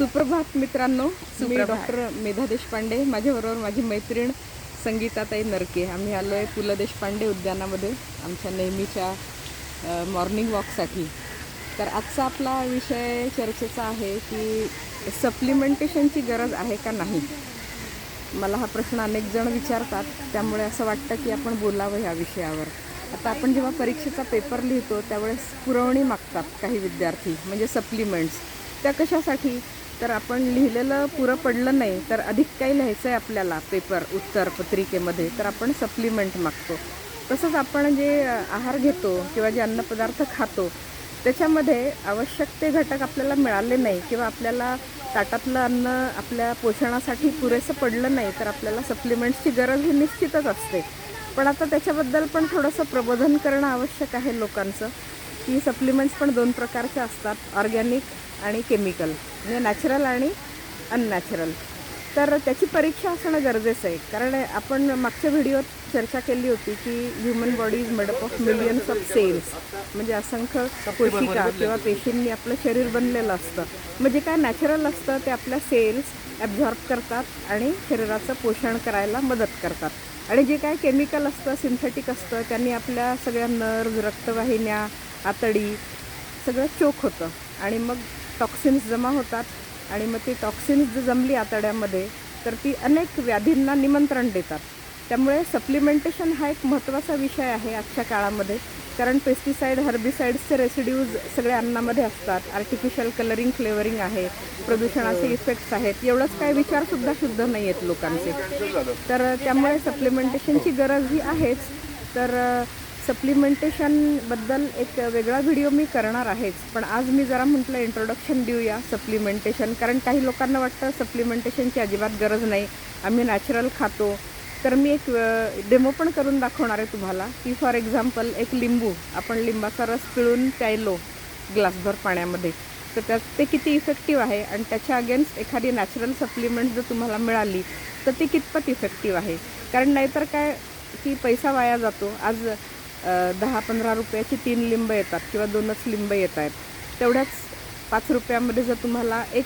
सुप्रभात मित्रांनो. मी. डॉक्टर मेधा देशपांडे. माझ्याबरोबर माझी मैत्रीण संगीताताई नरके. आम्ही आलो आहे पु ल देशपांडे उद्यानामध्ये आमच्या नेहमीच्या मॉर्निंग वॉकसाठी तर आजचा आपला विषय चर्चेचा आहे की सप्लिमेंटेशनची गरज आहे का नाही? मला हा प्रश्न अनेक जण विचारतात. त्यामुळे असं वाटतं की आपण बोलावं ह्या विषयावर. आता आपण जेव्हा परीक्षेचा पेपर लिहितो त्यावेळेस पुरवणी मागतात काही विद्यार्थी म्हणजे सप्लिमेंट्स त्या कशासाठी? तर आपण लिहिलेलं पुरं पडलं नाही तर अधिक काही लिहायचं आहे आपल्याला पेपर उत्तर पत्रिकेमध्ये. तर आपण सप्लिमेंट मागतो. तसंच आपण जे आहार घेतो किंवा जे अन्नपदार्थ खातो त्याच्यामध्ये आवश्यक ते घटक आपल्याला मिळाले नाही किंवा आपल्याला ताटातलं अन्न आपल्या पोषणासाठी पुरेसं पडलं नाही तर आपल्याला सप्लिमेंट्सची गरज ही निश्चितच असते. पण आता त्याच्याबद्दल पण थोडंसं प्रबोधन करणं आवश्यक आहे लोकांचं. की सप्लिमेंट्स पण दोन प्रकारचे असतात ऑर्गॅनिक आणि केमिकल म्हणजे नॅचरल आणि अननॅचरल तर त्याची परीक्षा असणं गरजेचं आहे. कारण आपण मागच्या व्हिडिओत चर्चा केली होती की human body is made up of millions of cells म्हणजे असंख्य कोशिका किंवा पेशींनी आपलं शरीर बनलेलं असतं. म्हणजे काय नॅचरल असतं ते आपल्या सेल्स ॲब्झॉर्ब करतात आणि शरीराचं पोषण करायला मदत करतात. आणि जे काय केमिकल असतं सिंथेटिक असतं त्यांनी आपल्या सगळ्या नर्व्ज रक्तवाहिन्या आतडी सगळं चोख होतं. आणि मग टॉक्सिन्स जमा होतात. आणि मग ती टॉक्सिन्स जर जमली आतड्यामध्ये तर ती अनेक व्याधींना निमंत्रण देतात. त्यामुळे सप्लिमेंटेशन हा एक महत्त्वाचा विषय आहे आजच्या काळामध्ये. कारण पेस्टिसाईड हर्बिसाईड्सचे रेसिड्यूज सगळ्या अन्नामध्ये असतात. आर्टिफिशियल कलरिंग फ्लेवरिंग आहे. प्रदूषणाचे इफेक्ट्स आहेत. एवढंच काय विचारसुद्धा शुद्ध नाही आहेत लोकांचे तर त्यामुळे सप्लिमेंटेशनची गरज ही आहेच. तर सप्लिमेंटेशनबद्दल एक वेगळा व्हिडिओ मी करणार आहेच. पण आज मी जरा म्हटलं इंट्रोडक्शन देऊया सप्लिमेंटेशन. कारण काही लोकांना वाटतं सप्लिमेंटेशनची अजिबात गरज नाही. आम्ही नॅचरल खातो. तर मी एक डेमो पण करून दाखवणार आहे तुम्हाला. की फॉर एक्झाम्पल एक लिंबू. आपण लिंबाचा रस पिळून प्यायलो ग्लासभर पाण्यामध्ये. तर त्यात ते किती इफेक्टिव्ह आहे? आणि त्याच्या अगेन्स्ट एखादी नॅचरल सप्लिमेंट जर तुम्हाला मिळाली तर ती कितपत इफेक्टिव्ह आहे? कारण नाहीतर काय की पैसा वाया जातो. आज दहा पंधरा रुपयाची तीन लिंब येतात किंवा दोनच लिंब येत आहेत. तेवढ्याच पाच रुपयामध्ये जर तुम्हाला एक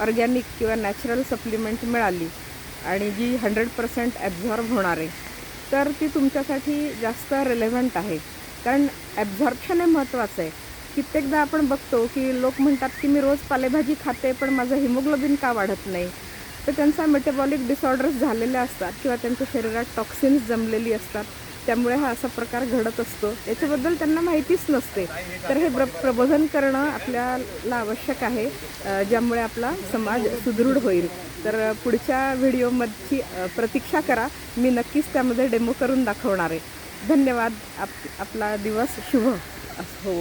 ऑर्गॅनिक किंवा नॅचरल सप्लिमेंट मिळाली आणि जी हंड्रेड पर्सेंट ॲब्झॉर्ब होणार आहे तर ती तुमच्यासाठी जास्त रिलेव्हंट आहे. कारण ॲब्झॉर्प्शन हे महत्त्वाचं आहे. कित्येकदा आपण बघतो की लोक म्हणतात की मी रोज पालेभाजी खाते पण माझं हिमोग्लोबिन का वाढत नाही? तर त्यांचा मेटाबॉलिक डिसऑर्डर्स झालेले असतात किंवा त्यांच्या शरीरात टॉक्सिन्स जमलेली असतात. त्यामुळे हा असा प्रकार घडत असतो. याच्याबद्दल त्यांना माहितीच नसते. तर हे प्र प्रबोधन करणं आपल्याला आवश्यक आहे ज्यामुळे आपला समाज सुदृढ होईल. तर पुढच्या व्हिडिओमधची प्रतीक्षा करा. मी नक्कीच त्यामध्ये डेमो करून दाखवणार आहे. धन्यवाद. आप आपला दिवस शुभ हो.